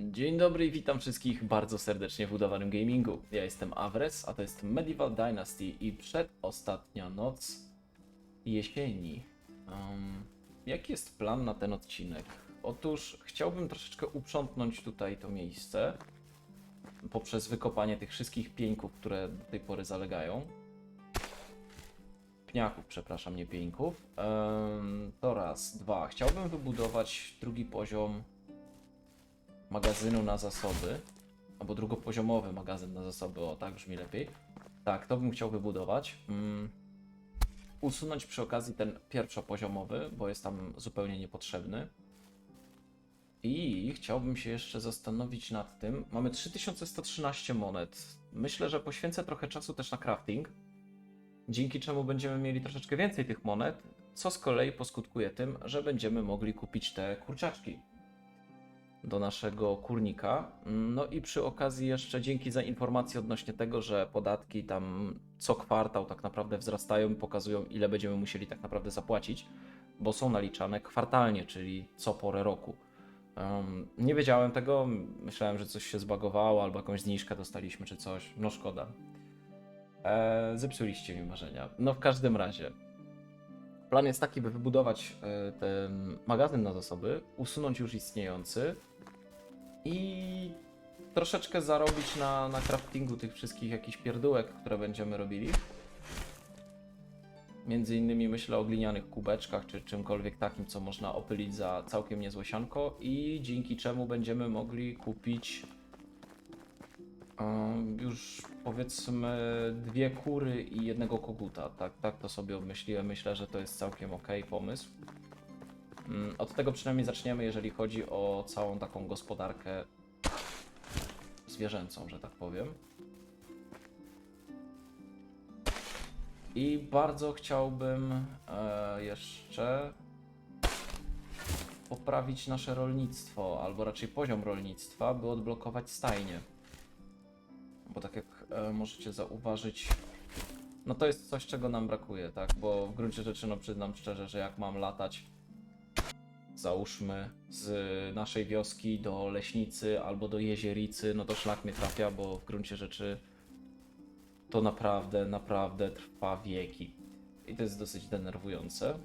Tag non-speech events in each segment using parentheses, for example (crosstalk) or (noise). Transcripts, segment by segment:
Dzień dobry i witam wszystkich bardzo serdecznie w udawanym gamingu. Ja jestem Avres, a to jest Medieval Dynasty i przedostatnia noc jesieni. Um, jaki jest plan na ten odcinek? Otóż chciałbym troszeczkę uprzątnąć tutaj to miejsce poprzez wykopanie tych wszystkich pieńków, które do tej pory zalegają. Pniaków, przepraszam, nie pieńków. Um, to raz. Dwa. Chciałbym wybudować drugi poziom magazynu na zasoby, albo drugopoziomowy magazyn na zasoby, o tak brzmi lepiej. Tak, to bym chciał wybudować. Mm. Usunąć przy okazji ten pierwszopoziomowy, bo jest tam zupełnie niepotrzebny. I chciałbym się jeszcze zastanowić nad tym. Mamy 3113 monet. Myślę, że poświęcę trochę czasu też na crafting, dzięki czemu będziemy mieli troszeczkę więcej tych monet, co z kolei poskutkuje tym, że będziemy mogli kupić te kurczaczki do naszego kurnika. No i przy okazji jeszcze dzięki za informację odnośnie tego, że podatki tam co kwartał tak naprawdę wzrastają i pokazują ile będziemy musieli tak naprawdę zapłacić, bo są naliczane kwartalnie, czyli co porę roku. Um, nie wiedziałem tego, myślałem, że coś się zbagowało albo jakąś zniżkę dostaliśmy czy coś, no szkoda. E, zepsuliście mi marzenia. No w każdym razie, Plan jest taki, by wybudować e, ten magazyn na zasoby, usunąć już istniejący i troszeczkę zarobić na, na craftingu tych wszystkich jakichś pierdółek, które będziemy robili. Między innymi myślę o glinianych kubeczkach, czy czymkolwiek takim, co można opylić za całkiem niezłe sianko i dzięki czemu będziemy mogli kupić już powiedzmy dwie kury i jednego koguta. Tak, tak to sobie obmyśliłem. Myślę, że to jest całkiem ok pomysł. Mm, Od tego przynajmniej zaczniemy, jeżeli chodzi o całą taką gospodarkę zwierzęcą, że tak powiem. I bardzo chciałbym e, jeszcze poprawić nasze rolnictwo, albo raczej poziom rolnictwa, by odblokować stajnie. Bo tak jak e, możecie zauważyć, no to jest coś, czego nam brakuje, tak? Bo w gruncie rzeczy, no przyznam szczerze, że jak mam latać, załóżmy, z naszej wioski do leśnicy albo do jezioricy, no to szlak mnie trafia, bo w gruncie rzeczy to naprawdę, naprawdę trwa wieki. I to jest dosyć denerwujące.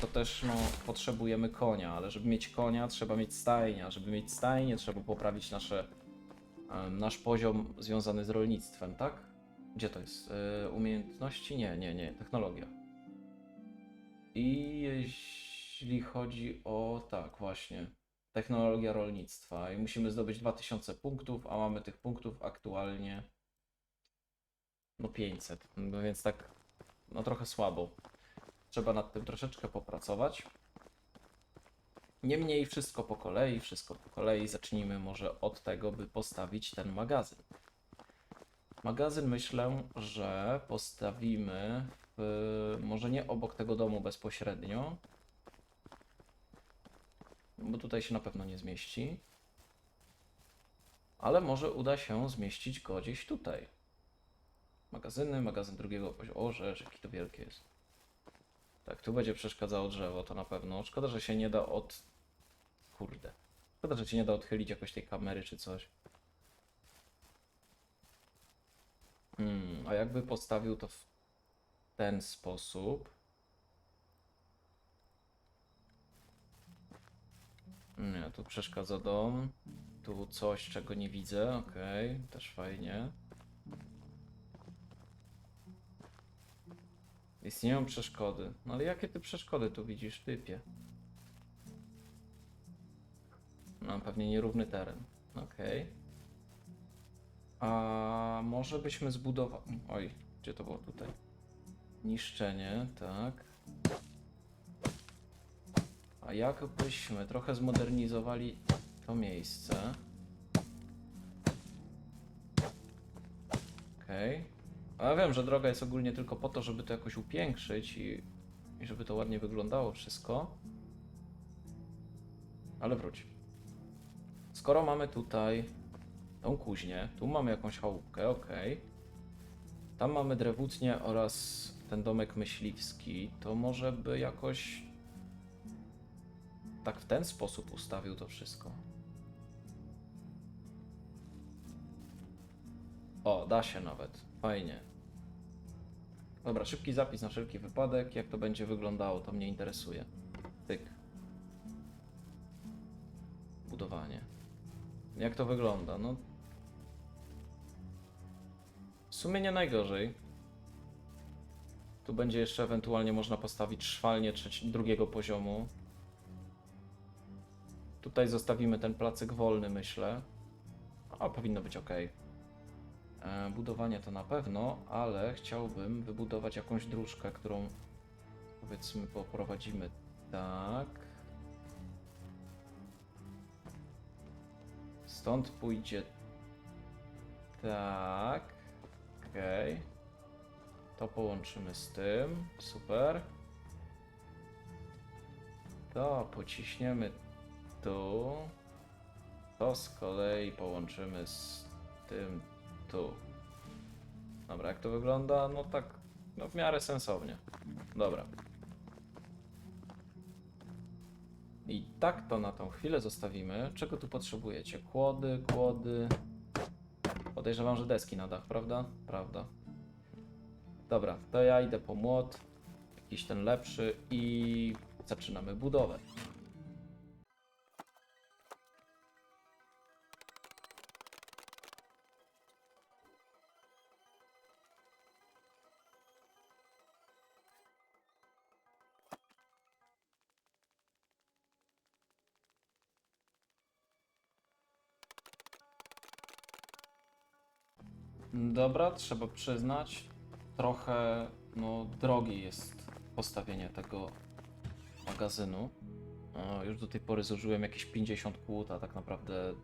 To też no, potrzebujemy konia, ale żeby mieć konia, trzeba mieć stajnia. Żeby mieć stajnię, trzeba poprawić nasze nasz poziom związany z rolnictwem, tak? Gdzie to jest? E, umiejętności? Nie, nie, nie. Technologia. I jeśli chodzi o. Tak, właśnie. Technologia rolnictwa. I musimy zdobyć 2000 punktów, a mamy tych punktów aktualnie. No 500. No więc tak. No trochę słabo. Trzeba nad tym troszeczkę popracować. Niemniej wszystko po kolei, wszystko po kolei. Zacznijmy może od tego, by postawić ten magazyn. Magazyn myślę, że postawimy w, może nie obok tego domu bezpośrednio, bo tutaj się na pewno nie zmieści. Ale może uda się zmieścić go gdzieś tutaj. Magazyny, magazyn drugiego poziomu. O, rzecz, jaki to wielkie jest. Tak, tu będzie przeszkadzało drzewo, to na pewno. Szkoda, że się nie da od Kurde. Szkoda, że ci nie da odchylić jakoś tej kamery czy coś. Hmm, a jakby postawił to w ten sposób. Nie, tu przeszkadza dom. Tu coś, czego nie widzę. Okej, też fajnie. Istnieją przeszkody. No ale jakie ty przeszkody tu widzisz, typie? No, pewnie nierówny teren. Okej. A może byśmy zbudowali. Oj, gdzie to było tutaj? Niszczenie, tak. A jakbyśmy trochę zmodernizowali to miejsce. Okej. A ja wiem, że droga jest ogólnie tylko po to, żeby to jakoś upiększyć i, i żeby to ładnie wyglądało wszystko. Ale wróć skoro mamy tutaj tą kuźnię, tu mamy jakąś chałupkę, ok. Tam mamy drewutnię oraz ten domek myśliwski, to może by jakoś tak w ten sposób ustawił to wszystko. O, da się nawet. Fajnie. Dobra, szybki zapis na wszelki wypadek. Jak to będzie wyglądało, to mnie interesuje. Tyk. Budowanie. Jak to wygląda? No. W sumie nie najgorzej. Tu będzie jeszcze ewentualnie można postawić szwalnię drugiego poziomu. Tutaj zostawimy ten placyk wolny, myślę. A powinno być ok. E, budowanie to na pewno, ale chciałbym wybudować jakąś dróżkę, którą powiedzmy poprowadzimy tak. Stąd pójdzie tak. Okej. To połączymy z tym. Super. To pociśniemy tu. To z kolei połączymy z tym tu. Dobra, jak to wygląda? No tak, no w miarę sensownie. Dobra. I tak to na tą chwilę zostawimy. Czego tu potrzebujecie? Kłody, kłody. Podejrzewam, że deski na dach, prawda? Prawda. Dobra, to ja idę po młot. Jakiś ten lepszy i zaczynamy budowę. Dobra, trzeba przyznać, trochę no, drogie jest postawienie tego magazynu. Już do tej pory zużyłem jakieś 50 kłód, a tak naprawdę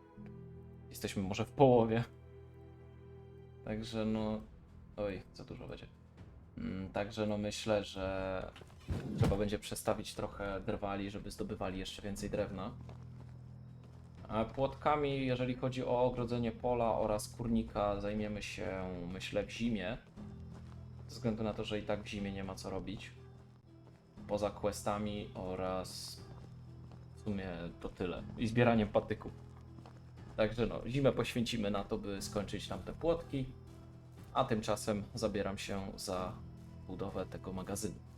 jesteśmy może w połowie. Także no... Oj, za dużo będzie. Mm, Także no myślę, że trzeba będzie przestawić trochę drwali, żeby zdobywali jeszcze więcej drewna. Płotkami, jeżeli chodzi o ogrodzenie pola oraz kurnika, zajmiemy się, myślę, w zimie. Ze względu na to, że i tak w zimie nie ma co robić. Poza questami oraz w sumie to tyle. I zbieraniem patyków. Także no, zimę poświęcimy na to, by skończyć tam te płotki. A tymczasem zabieram się za budowę tego magazynu.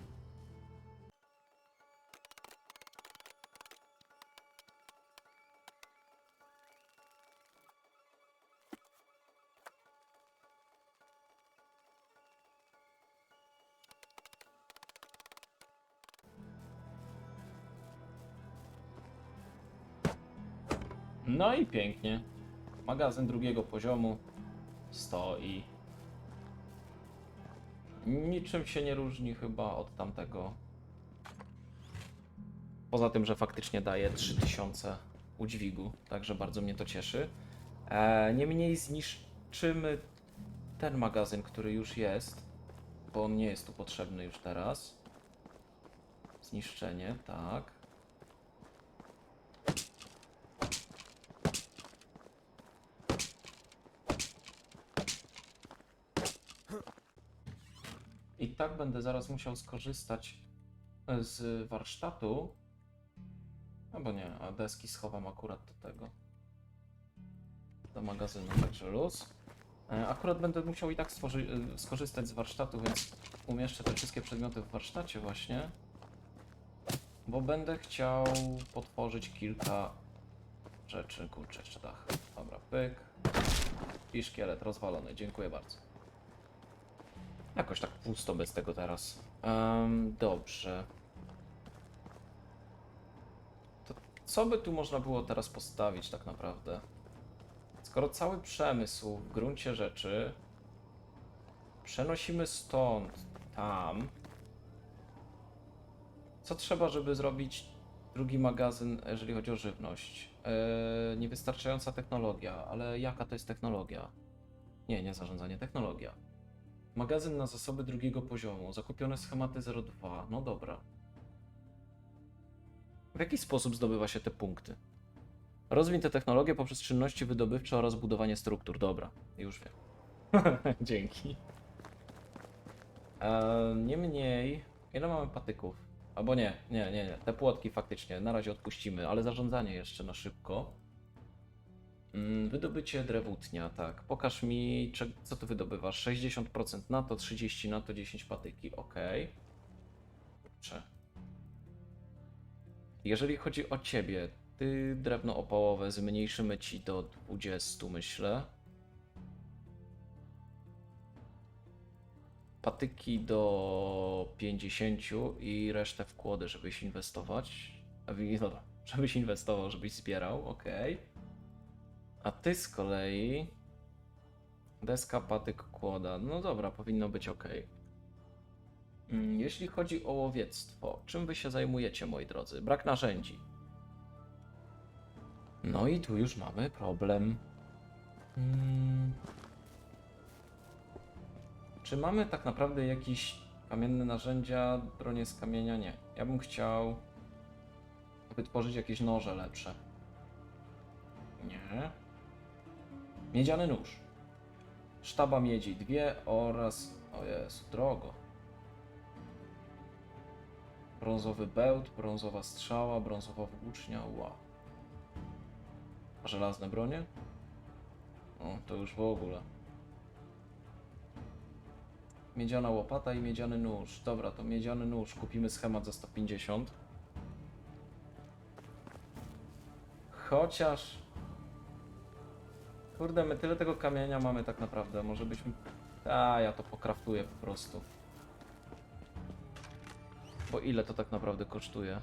No i pięknie. Magazyn drugiego poziomu stoi. Niczym się nie różni chyba od tamtego. Poza tym, że faktycznie daje 3000 udźwigu, także bardzo mnie to cieszy. E, niemniej zniszczymy ten magazyn, który już jest, bo on nie jest tu potrzebny już teraz. Zniszczenie, tak. I tak będę zaraz musiał skorzystać z warsztatu. Albo nie, a deski schowam akurat do tego. Do magazynu, także luz. E, Akurat będę musiał i tak e, skorzystać z warsztatu, więc umieszczę te wszystkie przedmioty w warsztacie właśnie. Bo będę chciał potworzyć kilka rzeczy. Kurczę, jeszcze dach. Dobra, pyk. I szkielet rozwalony, dziękuję bardzo. Jakoś tak pusto bez tego teraz. Em, dobrze. To co by tu można było teraz postawić tak naprawdę? Skoro cały przemysł w gruncie rzeczy przenosimy stąd tam, co trzeba, żeby zrobić drugi magazyn, jeżeli chodzi o żywność? Eee, niewystarczająca technologia, ale jaka to jest technologia? Nie, nie zarządzanie, technologia. Magazyn na zasoby drugiego poziomu. Zakupione schematy 02. No dobra. W jaki sposób zdobywa się te punkty? Rozwin te technologie poprzez czynności wydobywcze oraz budowanie struktur. Dobra, już wiem. (laughs) Dzięki. Eee, niemniej, ile mamy patyków? Albo nie, nie, nie, nie. Te płotki faktycznie na razie odpuścimy, ale zarządzanie jeszcze na szybko. Mm, Wydobycie drewutnia, tak. Pokaż mi, co ty wydobywasz. 60% na to, 30 na to, 10 patyki. Ok. Kurczę. Jeżeli chodzi o ciebie, ty drewno opałowe zmniejszymy ci do 20, myślę. Patyki do 50 i resztę w kłody, żebyś inwestować. Wi- Dobra, (laughs) żebyś inwestował, żebyś zbierał, ok. A ty z kolei. Deska, patyk, kłoda. No dobra, powinno być ok. Mm, Jeśli chodzi o łowiectwo, czym wy się zajmujecie, moi drodzy? Brak narzędzi. No i tu już mamy problem. Mm. Czy mamy tak naprawdę jakieś kamienne narzędzia, bronie z kamienia? Nie. Ja bym chciał wytworzyć jakieś noże lepsze. Nie. Miedziany nóż. Sztaba miedzi dwie oraz... O Jezu, drogo. Brązowy bełt, brązowa strzała, brązowa włócznia, ła. Żelazne bronie? O, to już w ogóle. Miedziana łopata i miedziany nóż. Dobra, to miedziany nóż. Kupimy schemat za 150. Chociaż... Kurde, my tyle tego kamienia mamy tak naprawdę. Może byśmy... A, ja to pokraftuję po prostu. Bo ile to tak naprawdę kosztuje?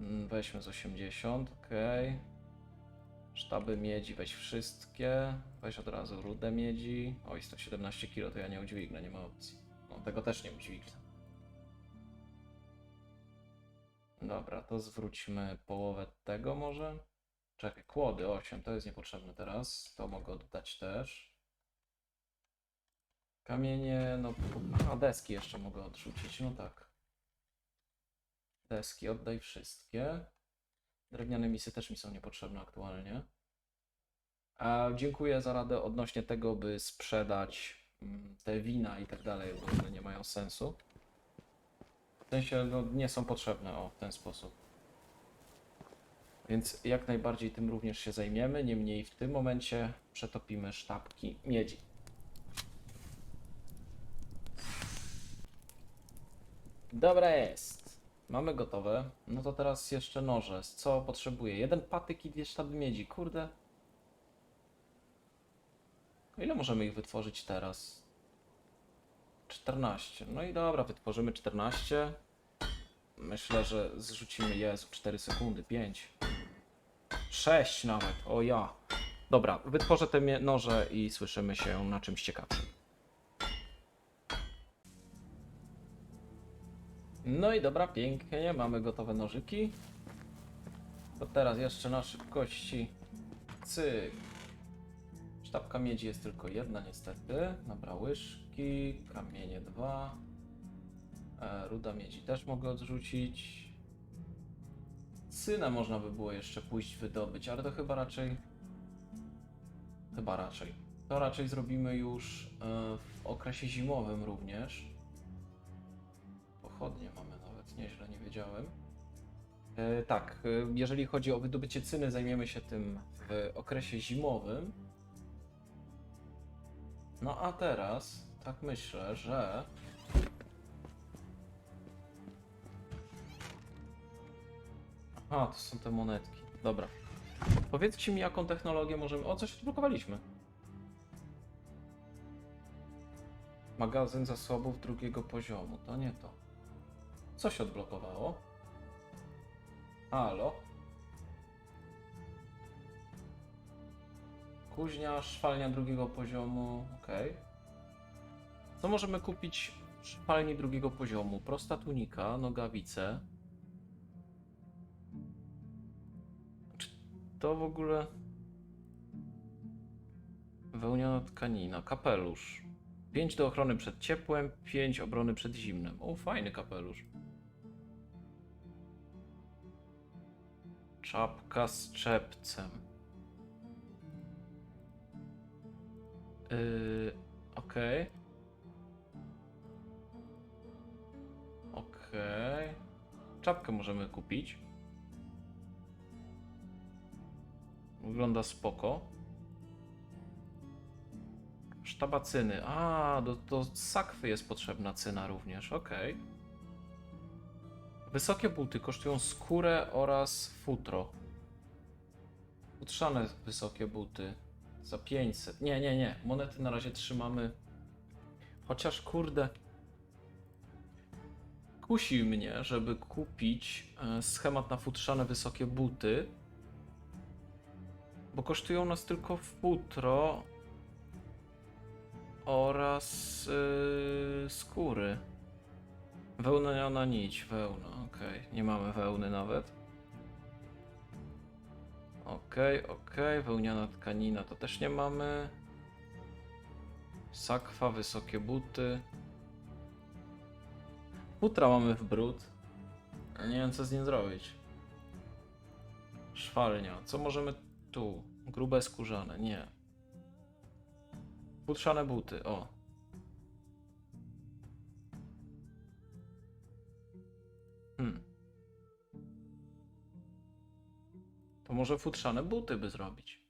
Mm, Weźmy z 80, ok. Sztaby miedzi, weź wszystkie. Weź od razu rudę miedzi. Oj, 117 kg to ja nie udźwignę, nie ma opcji. No, tego też nie udźwignę. Dobra, to zwróćmy połowę tego może. Czekaj, kłody 8, to jest niepotrzebne teraz. To mogę oddać też. Kamienie, no, a deski jeszcze mogę odrzucić, no tak. Deski oddaj wszystkie. Drewniane misy też mi są niepotrzebne aktualnie. A dziękuję za radę odnośnie tego, by sprzedać mm, te wina i tak dalej, bo one nie mają sensu. W sensie, no, nie są potrzebne, o, w ten sposób. Więc jak najbardziej tym również się zajmiemy, niemniej w tym momencie przetopimy sztabki miedzi. Dobra jest. Mamy gotowe. No to teraz jeszcze noże. Co potrzebuję? Jeden patyk i dwie sztaby miedzi. Kurde. Ile możemy ich wytworzyć teraz? 14. No i dobra, wytworzymy 14. Myślę, że zrzucimy. Jezu, 4 sekundy, 5. 6 nawet. O ja. Dobra, wytworzę te noże i słyszymy się na czymś ciekawym. No i dobra, pięknie, mamy gotowe nożyki. To teraz jeszcze na szybkości. Cyk. Sztabka miedzi jest tylko jedna niestety. Dobra, łyżki, kamienie dwa. E, ruda miedzi też mogę odrzucić. Cynę można by było jeszcze pójść wydobyć, ale to chyba raczej... Chyba raczej. To raczej zrobimy już e, w okresie zimowym również. Pochodnie mamy nawet, nieźle, nie wiedziałem. E, tak, jeżeli chodzi o wydobycie cyny, zajmiemy się tym w okresie zimowym. No a teraz, tak myślę, że... Aha, to są te monetki. Dobra. Powiedzcie mi, jaką technologię możemy... O, coś odblokowaliśmy. Magazyn zasobów drugiego poziomu. To nie to. Co się odblokowało? Halo? Kuźnia, szwalnia drugiego poziomu. Okej. Co możemy kupić w szwalni drugiego poziomu? Prosta tunika, nogawice. Czy to w ogóle... Wełniana tkanina, kapelusz. 5 do ochrony przed ciepłem, 5 obrony przed zimnem. O, fajny kapelusz. Czapka z czepcem. Yy, okej. Okej. Czapkę możemy kupić. Wygląda spoko. Sztaba cyny. A, do, do sakwy jest potrzebna cyna również, okej. Wysokie buty kosztują skórę oraz futro. Utrzane wysokie buty. Za 500. Nie, nie, nie. Monety na razie trzymamy. Chociaż kurde. Kusi mnie, żeby kupić e, schemat na futrzane wysokie buty. Bo kosztują nas tylko futro oraz yy, skóry. Wełniana nić, wełna, okej. Nie mamy wełny nawet. Okej, okej, wełniana tkanina to też nie mamy. Sakwa, wysokie buty. Futra mamy w brud. Nie wiem co z nim zrobić. Szwalnia. Co możemy tu? Grube skórzane. Nie. Futrzane buty. O. Hmm. To może futrzane buty by zrobić.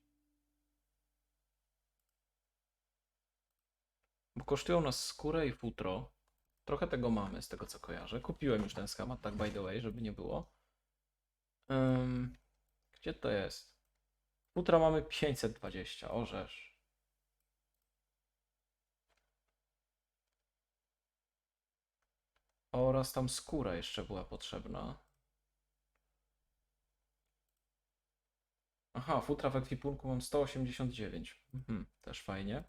Bo kosztują nas skórę i futro. Trochę tego mamy, z tego co kojarzę. Kupiłem już ten schemat, tak by the way, żeby nie było. Ym, gdzie to jest? Futra mamy 520, orzesz. Oraz tam skóra jeszcze była potrzebna. Aha, futra w ekwipunku mam 189. Mhm, też fajnie.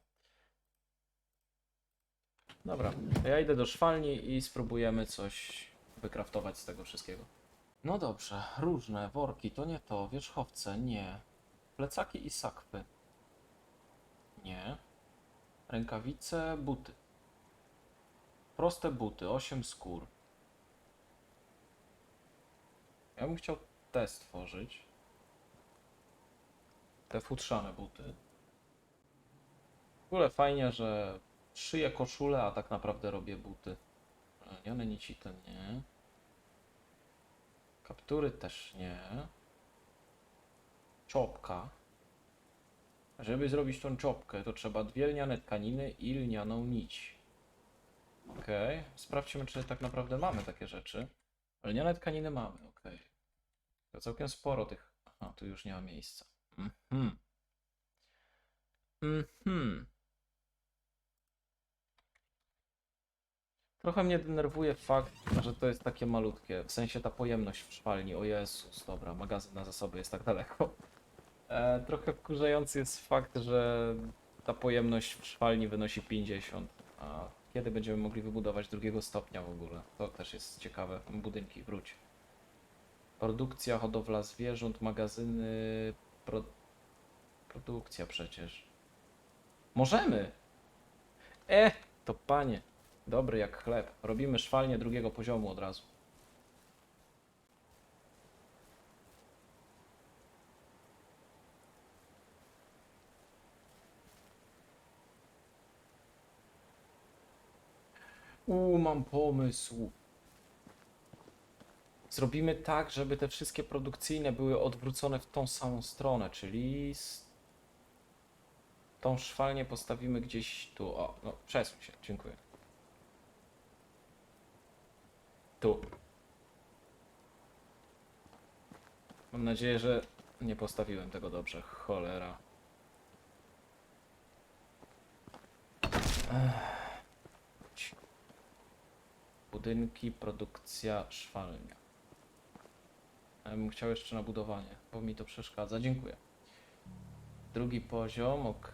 Dobra, ja idę do szwalni i spróbujemy coś wykraftować z tego wszystkiego. No dobrze, różne, worki, to nie to, wierzchowce, nie. Plecaki i sakwy. Nie. Rękawice, buty. Proste buty, 8 skór. Ja bym chciał te stworzyć. Te futrzane buty. W ogóle fajnie, że szyję koszulę, a tak naprawdę robię buty. Lniane nici to nie. Kaptury też nie. Czopka. Żeby zrobić tą czopkę, to trzeba dwie lniane tkaniny i lnianą nić. Okej, sprawdźmy, czy tak naprawdę mamy takie rzeczy. Lniane tkaniny mamy, okej. To całkiem sporo tych. Aha, tu już nie ma miejsca. Mhm. Mhm. Trochę mnie denerwuje fakt, że to jest takie malutkie. W sensie ta pojemność w szwalni. O Jezus, dobra, magazyn na zasoby jest tak daleko. E, trochę wkurzający jest fakt, że ta pojemność w szwalni wynosi 50. A kiedy będziemy mogli wybudować drugiego stopnia w ogóle? To też jest ciekawe. Budynki, wróć. Produkcja, hodowla zwierząt, magazyny, pro... produkcja przecież. Możemy! E, to panie. Dobry jak chleb. Robimy szwalnię drugiego poziomu od razu. U, mam pomysł. Zrobimy tak, żeby te wszystkie produkcyjne były odwrócone w tą samą stronę, czyli tą szwalnię postawimy gdzieś tu. O, no, przesuń się, dziękuję. Tu. Mam nadzieję, że nie postawiłem tego dobrze. Cholera. Budynki, produkcja, szwalnia. Ja bym chciał jeszcze na budowanie, bo mi to przeszkadza. Dziękuję. Drugi poziom, ok.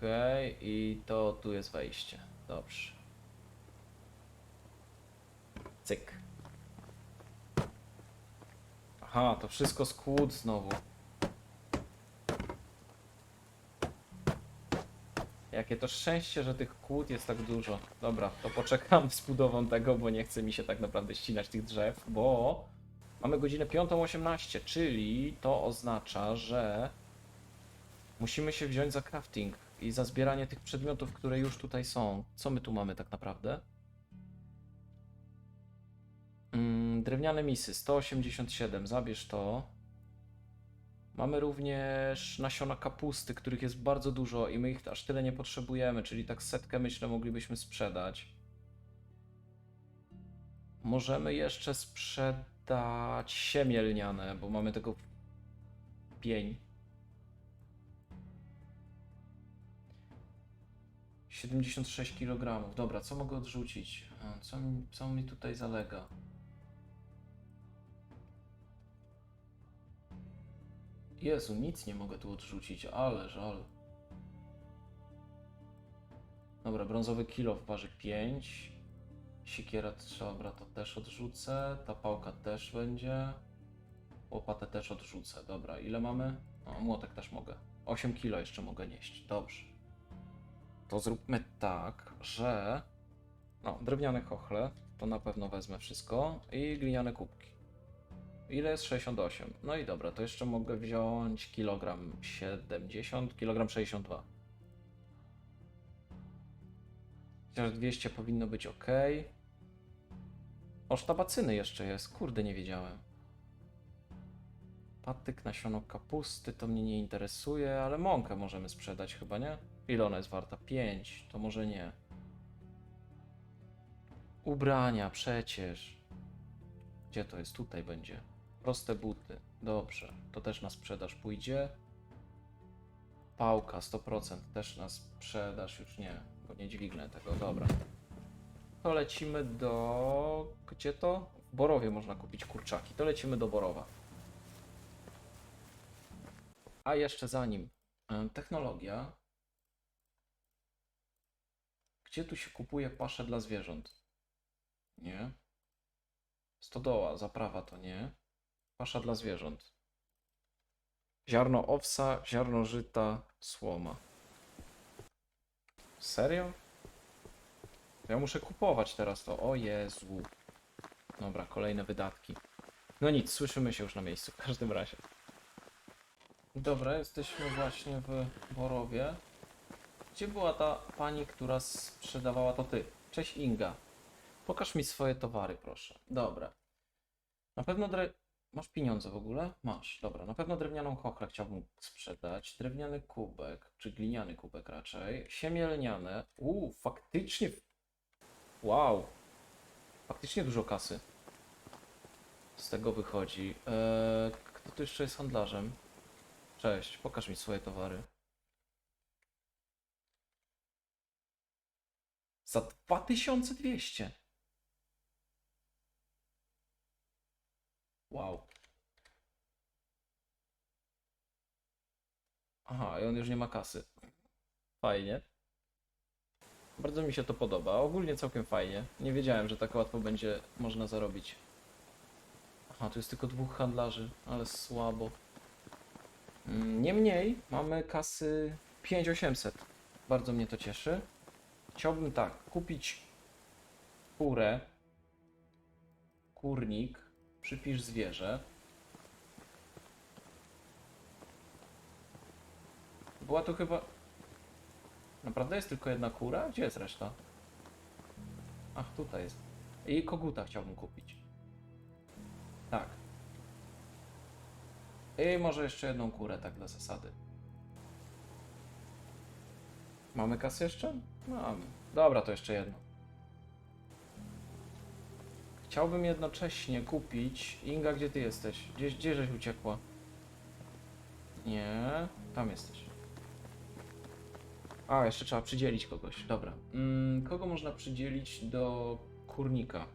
I to tu jest wejście. Dobrze. Cyk. Aha, to wszystko z kłód znowu. Jakie to szczęście, że tych kłód jest tak dużo. Dobra, to poczekam z budową tego, bo nie chce mi się tak naprawdę ścinać tych drzew, bo mamy godzinę 5.18, czyli to oznacza, że musimy się wziąć za crafting i za zbieranie tych przedmiotów, które już tutaj są. Co my tu mamy tak naprawdę? Mm, drewniane misy 187, zabierz to. Mamy również nasiona kapusty, których jest bardzo dużo i my ich aż tyle nie potrzebujemy, czyli tak setkę myślę moglibyśmy sprzedać. Możemy jeszcze sprzedać siemię lniane, bo mamy tego pień. 76 kg. Dobra, co mogę odrzucić? A, Co mi, co mi tutaj zalega? Jezu, nic nie mogę tu odrzucić, ale żal. Dobra, brązowy kilo waży 5. Siekiera, dobra, to też odrzucę. Ta pałka też będzie. Łopatę też odrzucę. Dobra, ile mamy? O, młotek też mogę. 8 kilo jeszcze mogę nieść. Dobrze. To zróbmy tak, że. No, drewniane kochle, to na pewno wezmę wszystko. I gliniane kubki. Ile jest 68? No i dobra, to jeszcze mogę wziąć kilogram 70, kilogram 62. Chociaż 200 powinno być ok. O, sztabacyny jeszcze jest. Kurde, nie wiedziałem. Patyk, nasiono kapusty, to mnie nie interesuje, ale mąkę możemy sprzedać chyba, nie? Ile ona jest warta? 5, to może nie. Ubrania, przecież. Gdzie to jest? Tutaj będzie. Proste buty. Dobrze, to też na sprzedaż pójdzie. Pałka 100% też na sprzedaż już nie, bo nie dźwignę tego. Dobra. To lecimy do. Gdzie to? W Borowie można kupić kurczaki. To lecimy do Borowa. A jeszcze zanim em, technologia. Gdzie tu się kupuje paszę dla zwierząt? Nie. Stodoła, zaprawa to nie. Pasza dla zwierząt. Ziarno owsa, ziarno żyta, słoma. Serio? Ja muszę kupować teraz to. O Jezu. Dobra, kolejne wydatki. No nic, słyszymy się już na miejscu w każdym razie. Dobra, jesteśmy właśnie w Borowie. Gdzie była ta pani, która sprzedawała to ty? Cześć Inga. Pokaż mi swoje towary, proszę. Dobra. Na pewno dre... Masz pieniądze w ogóle? Masz, dobra. Na pewno drewnianą chochlę chciałbym sprzedać. Drewniany kubek, czy gliniany kubek raczej. Siemię lniane. Uuu, faktycznie... Wow. Faktycznie dużo kasy. Z tego wychodzi. Eee, kto tu jeszcze jest handlarzem? Cześć, pokaż mi swoje towary. Za 2200. Wow. Aha, i on już nie ma kasy. Fajnie. Bardzo mi się to podoba. Ogólnie całkiem fajnie. Nie wiedziałem, że tak łatwo będzie można zarobić. Aha, tu jest tylko dwóch handlarzy, ale słabo. Mm, Niemniej mamy kasy 5800. Bardzo mnie to cieszy. Chciałbym tak, kupić kurę, kurnik, przypisz zwierzę. Była tu chyba... Naprawdę jest tylko jedna kura? Gdzie jest reszta? Ach, tutaj jest. I koguta chciałbym kupić. Tak. I może jeszcze jedną kurę, tak dla zasady. Mamy kasę jeszcze? Mamy. Dobra, to jeszcze jedno. Chciałbym jednocześnie kupić... Inga, gdzie ty jesteś? Gdzie, gdzie żeś uciekła? Nie, tam jesteś. A, jeszcze trzeba przydzielić kogoś. Dobra. Mm, kogo można przydzielić do kurnika?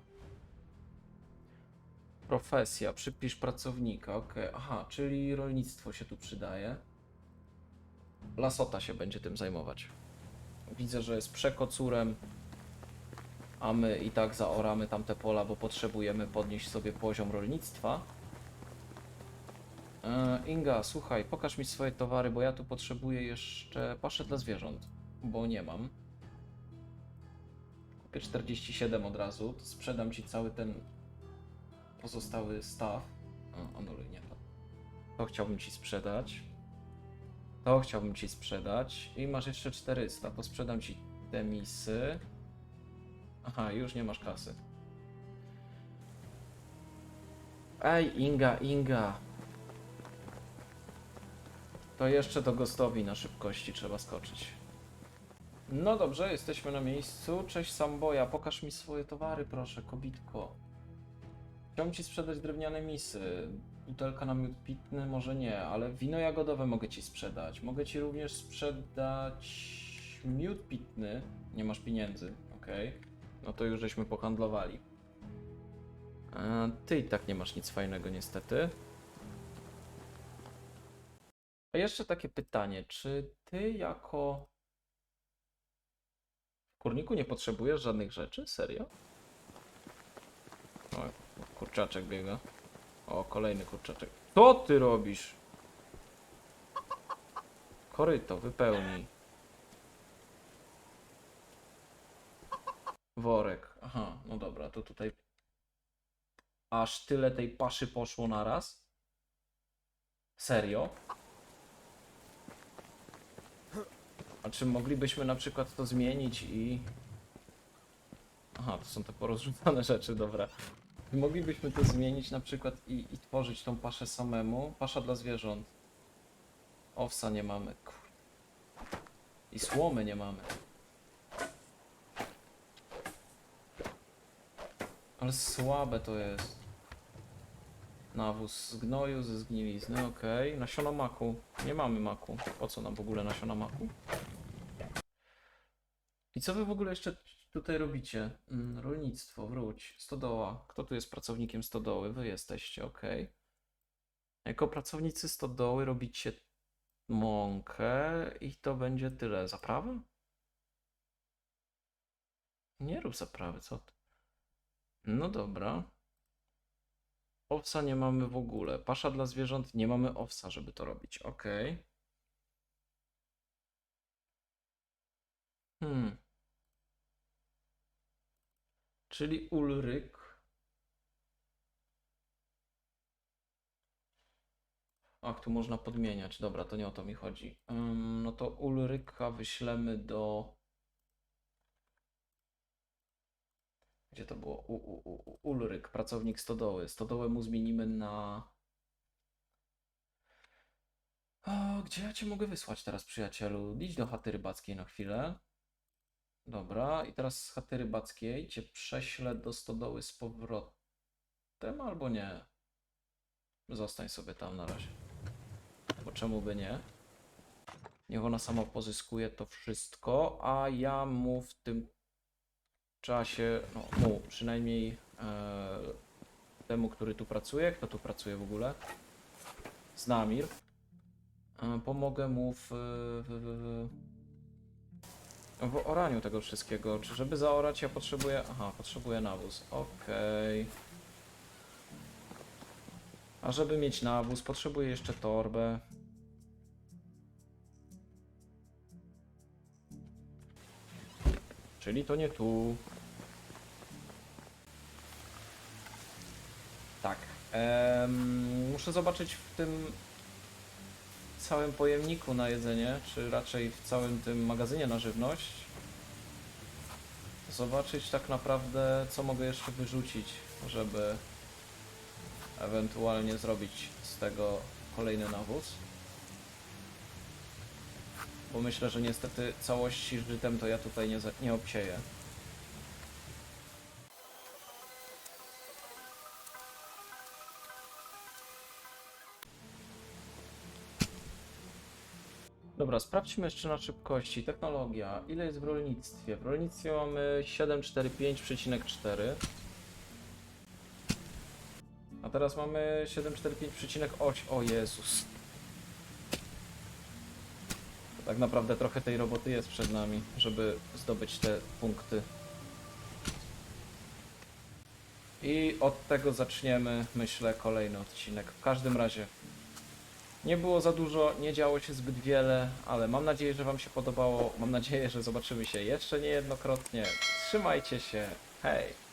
Profesja, przypisz pracownika, ok. Aha, czyli rolnictwo się tu przydaje. Lasota się będzie tym zajmować. Widzę, że jest przekocurem, a my i tak zaoramy tamte pola, bo potrzebujemy podnieść sobie poziom rolnictwa. E, Inga, słuchaj, pokaż mi swoje towary, bo ja tu potrzebuję jeszcze paszę dla zwierząt, bo nie mam. Kupię 47 od razu, to sprzedam ci cały ten pozostały staw. Anuluj, nie to. To chciałbym ci sprzedać. To chciałbym ci sprzedać. I masz jeszcze 400, to sprzedam ci te misy. Aha, już nie masz kasy. Ej, Inga, Inga. To jeszcze do gostowi na szybkości trzeba skoczyć. No dobrze, jesteśmy na miejscu. Cześć Samboja, pokaż mi swoje towary, proszę, kobitko. Chciałbym ci sprzedać drewniane misy. Butelka na miód pitny, może nie, ale wino jagodowe mogę ci sprzedać. Mogę ci również sprzedać miód pitny. Nie masz pieniędzy, okej. No to już żeśmy pohandlowali. E, Ty i tak nie masz nic fajnego, niestety. A jeszcze takie pytanie, czy ty jako w kurniku nie potrzebujesz żadnych rzeczy? Serio? O, kurczaczek biega. O, kolejny kurczaczek. Co ty robisz? Koryto, wypełnij. Worek. Aha, no dobra, to tutaj aż tyle tej paszy poszło naraz? Serio? A czy moglibyśmy na przykład to zmienić i... Aha, to są te porozrzucane (laughs) rzeczy, dobra. Moglibyśmy to zmienić na przykład i, i tworzyć tą paszę samemu. Pasza dla zwierząt. Owsa nie mamy. I słomy nie mamy. Ale słabe to jest. Nawóz z gnoju, ze zgnilizny, okej. Nasiona maku. Nie mamy maku. Po co nam w ogóle nasiona maku? I co wy w ogóle jeszcze tutaj robicie? Mm, rolnictwo, wróć. Stodoła. Kto tu jest pracownikiem stodoły? Wy jesteście, okej. Jako pracownicy stodoły robicie mąkę i to będzie tyle. Zaprawa? Nie rób zaprawy, co ty? No dobra. Owsa nie mamy w ogóle. Pasza dla zwierząt nie mamy owsa, żeby to robić. Ok. Hmm. Czyli Ulryk. Ach, tu można podmieniać. Dobra, to nie o to mi chodzi. Ym, no to Ulryka wyślemy do. Gdzie to było? U, u, u, Ulryk, pracownik stodoły. Stodołę mu zmienimy na. O, gdzie ja cię mogę wysłać teraz, przyjacielu? Idź do chaty rybackiej na chwilę. Dobra, i teraz z chaty rybackiej cię prześlę do stodoły z powrotem, albo nie. Zostań sobie tam na razie. Bo czemu by nie? Niech ona sama pozyskuje to wszystko, a ja mu w tym czasie, no mu, przynajmniej e, temu, który tu pracuje, kto tu pracuje w ogóle, Znamir, e, pomogę mu w, w, w, w, oraniu tego wszystkiego. Czy żeby zaorać ja potrzebuję, aha, potrzebuję nawóz, okej. A żeby mieć nawóz, potrzebuję jeszcze torbę. Czyli to nie tu. Em, muszę zobaczyć w tym całym pojemniku na jedzenie, czy raczej w całym tym magazynie na żywność. Zobaczyć tak naprawdę, co mogę jeszcze wyrzucić, żeby ewentualnie zrobić z tego kolejny nawóz. Bo myślę, że niestety całości żytem to ja tutaj nie, nie. Dobra, sprawdźmy jeszcze na szybkości. Technologia. Ile jest w rolnictwie? W rolnictwie mamy 745,4. A teraz mamy 745,8. O Jezus. Tak naprawdę trochę tej roboty jest przed nami, żeby zdobyć te punkty. I od tego zaczniemy, myślę, kolejny odcinek. W każdym razie nie było za dużo, nie działo się zbyt wiele, ale mam nadzieję, że Wam się podobało. Mam nadzieję, że zobaczymy się jeszcze niejednokrotnie. Trzymajcie się. Hej!